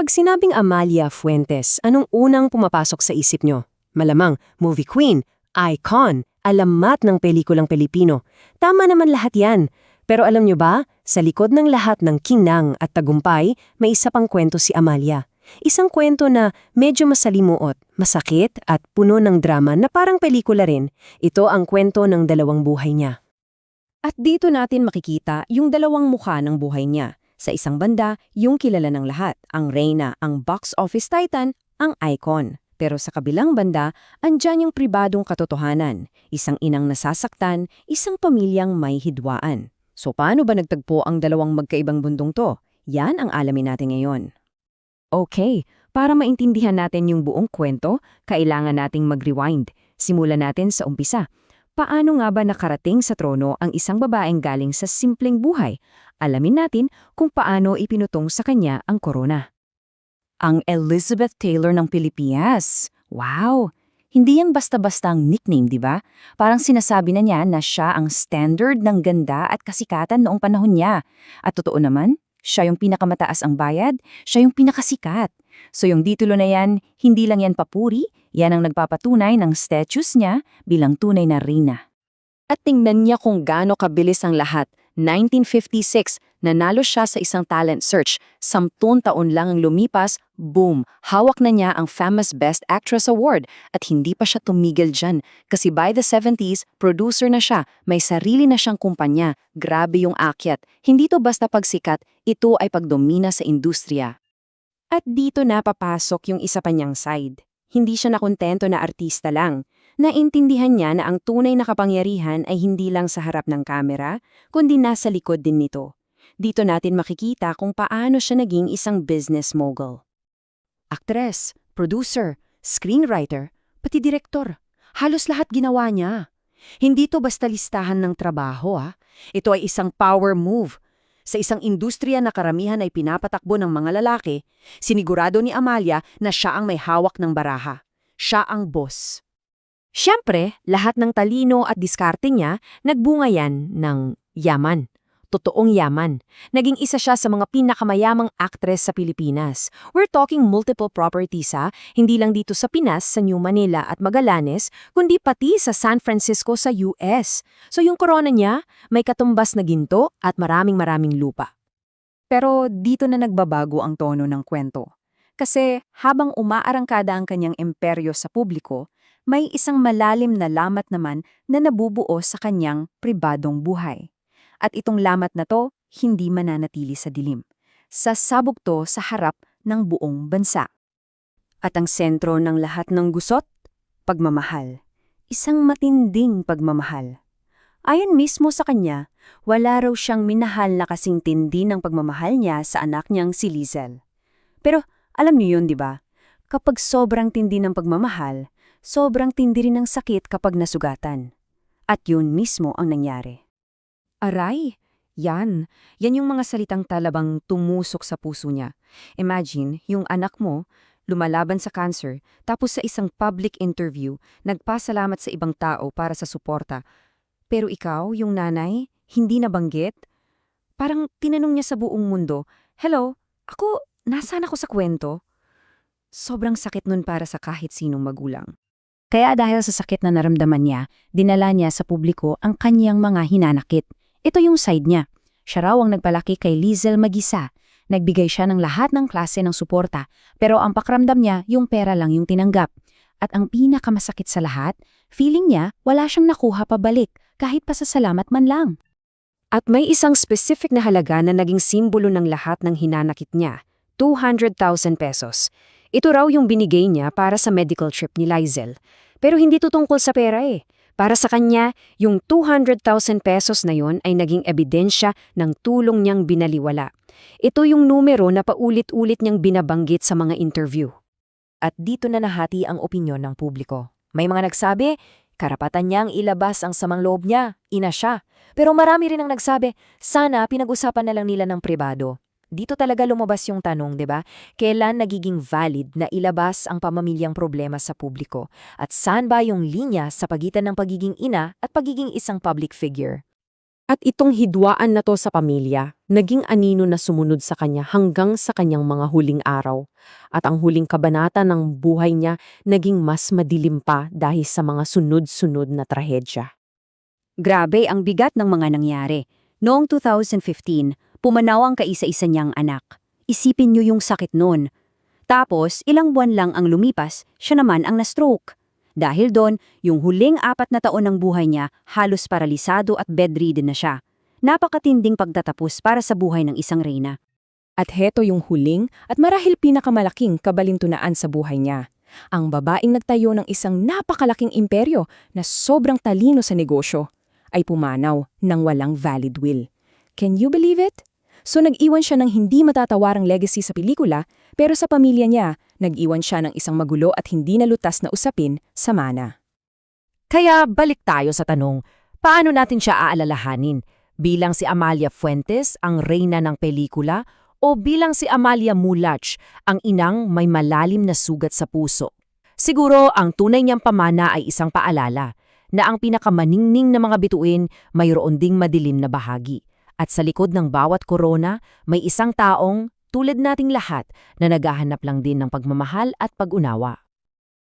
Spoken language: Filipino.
Kapag sinabing Amalia Fuentes, anong unang pumapasok sa isip nyo? Malamang, movie queen, icon, alamat ng pelikulang Pilipino. Tama naman lahat yan. Pero alam nyo ba, sa likod ng lahat ng kinang at tagumpay, may isa pang kwento si Amalia. Isang kwento na medyo masalimuot, masakit at puno ng drama na parang pelikula rin. Ito ang kwento ng dalawang buhay niya. At dito natin makikita yung dalawang mukha ng buhay niya. Sa isang banda, yung kilala ng lahat, ang reyna, ang box office titan, ang icon. Pero sa kabilang banda, andyan yung pribadong katotohanan, isang inang nasasaktan, isang pamilyang may hidwaan. So paano ba nagtagpo ang dalawang magkaibang bundong to? Yan ang alamin natin ngayon. Okay, para maintindihan natin yung buong kwento, kailangan nating mag-rewind. Simulan natin sa umpisa. Paano nga ba nakarating sa trono ang isang babaeng galing sa simpleng buhay? Alamin natin kung paano ipinutong sa kanya ang korona. Ang Elizabeth Taylor ng Pilipinas. Wow! Hindi yan basta-bastang nickname, di ba? Parang sinasabi na niya na siya ang standard ng ganda at kasikatan noong panahon niya. At totoo naman, siya yung pinakamataas ang bayad, siya yung pinakasikat. So yung titulo na yan, hindi lang yan papuri, yan ang nagpapatunay ng status niya bilang tunay na rina. At tingnan niya kung gaano kabilis ang lahat. 1956, nanalo siya sa isang talent search. Samtun taon lang ang lumipas, boom, hawak na niya ang famous Best Actress Award. At hindi pa siya tumigil dyan. Kasi by the 70s, producer na siya, may sarili na siyang kumpanya. Grabe yung akyat. Hindi to basta pagsikat, ito ay pagdomina sa industriya. At dito na papasok yung isa pa niyang side. Hindi siya nakontento na artista lang. Naintindihan niya na ang tunay na kapangyarihan ay hindi lang sa harap ng kamera, kundi nasa likod din nito. Dito natin makikita kung paano siya naging isang business mogul. Aktres, producer, screenwriter, pati direktor. Halos lahat ginawa niya. Hindi to basta listahan ng trabaho ah. Ito ay isang power move. Sa isang industriya na karamihan ay pinapatakbo ng mga lalaki, sinigurado ni Amalia na siya ang may hawak ng baraha. Siya ang boss. Siyempre, lahat ng talino at diskarte niya, nagbunga yan ng yaman. Totoong yaman. Naging isa siya sa mga pinakamayamang aktres sa Pilipinas. We're talking multiple properties ha, hindi lang dito sa Pinas, sa New Manila at Magallanes, kundi pati sa San Francisco sa US. So yung corona niya, may katumbas na ginto at maraming maraming lupa. Pero dito na nagbabago ang tono ng kwento. Kasi habang umaarangkada ang kanyang imperyo sa publiko, may isang malalim na lamat naman na nabubuo sa kanyang pribadong buhay. At itong lamat na to, hindi mananatili sa dilim. Sasabog to sa harap ng buong bansa. At ang sentro ng lahat ng gusot, pagmamahal. Isang matinding pagmamahal. Ayon mismo sa kanya, wala raw siyang minahal na kasing tindi ng pagmamahal niya sa anak niyang si Lizel. Pero alam niyo yun, di ba? Kapag sobrang tindi ng pagmamahal, sobrang tindi rin ng sakit kapag nasugatan. At yun mismo ang nangyari. Aray, yan. Yan yung mga salitang talabang tumusok sa puso niya. Imagine, yung anak mo, lumalaban sa cancer, tapos sa isang public interview, nagpasalamat sa ibang tao para sa suporta. Pero ikaw, yung nanay, hindi nabanggit? Parang tinanong niya sa buong mundo, Hello, ako, nasaan ako sa kwento? Sobrang sakit nun para sa kahit sinong magulang. Kaya dahil sa sakit na naramdaman niya, dinala niya sa publiko ang kanyang mga hinanakit. Ito yung side niya. Siya raw ang nagpalaki kay Lizel Magisa. Nagbigay siya ng lahat ng klase ng suporta, pero ang pakramdam niya yung pera lang yung tinanggap. At ang pinakamasakit sa lahat, feeling niya wala siyang nakuha pabalik kahit pa sa salamat man lang. At may isang specific na halaga na naging simbolo ng lahat ng hinanakit niya, 200,000 pesos. Ito raw yung binigay niya para sa medical trip ni Lizel. Pero hindi to tungkol sa pera eh. Para sa kanya, yung 200,000 pesos na yon ay naging ebidensya ng tulong niyang binaliwala. Ito yung numero na paulit-ulit niyang binabanggit sa mga interview. At dito na nahati ang opinyon ng publiko. May mga nagsabi, karapatan niyang ilabas ang samang loob niya, ina siya. Pero marami rin ang nagsabi, sana pinag-usapan na lang nila ng pribado. Dito talaga lumabas yung tanong, 'di ba? Kailan nagiging valid na ilabas ang pamamilyang problema sa publiko? At saan ba yung linya sa pagitan ng pagiging ina at pagiging isang public figure? At itong hidwaan na to sa pamilya, naging anino na sumunod sa kanya hanggang sa kanyang mga huling araw. At ang huling kabanata ng buhay niya naging mas madilim pa dahil sa mga sunod-sunod na trahedya. Grabe ang bigat ng mga nangyari. Noong 2015, pumanaw ang kaisa-isa niyang anak. Isipin niyo yung sakit noon. Tapos, ilang buwan lang ang lumipas, siya naman ang na-stroke. Dahil doon, yung huling apat na taon ng buhay niya, halos paralisado at bedridden na siya. Napakatinding pagtatapos para sa buhay ng isang reyna. At heto yung huling at marahil pinakamalaking kabalintunaan sa buhay niya. Ang babaeng nagtayo ng isang napakalaking imperyo na sobrang talino sa negosyo ay pumanaw ng walang valid will. Can you believe it? So nag-iwan siya ng hindi matatawarang legacy sa pelikula pero sa pamilya niya, nag-iwan siya ng isang magulo at hindi nalutas na usapin sa mana. Kaya balik tayo sa tanong, paano natin siya aalalahanin? Bilang si Amalia Fuentes, ang reyna ng pelikula, o bilang si Amalia Mulach, ang inang may malalim na sugat sa puso? Siguro ang tunay niyang pamana ay isang paalala na ang pinakamaningning na mga bituin mayroon ding madilim na bahagi. At sa likod ng bawat korona, may isang taong, tulad nating lahat, na naghahanap lang din ng pagmamahal at pag-unawa.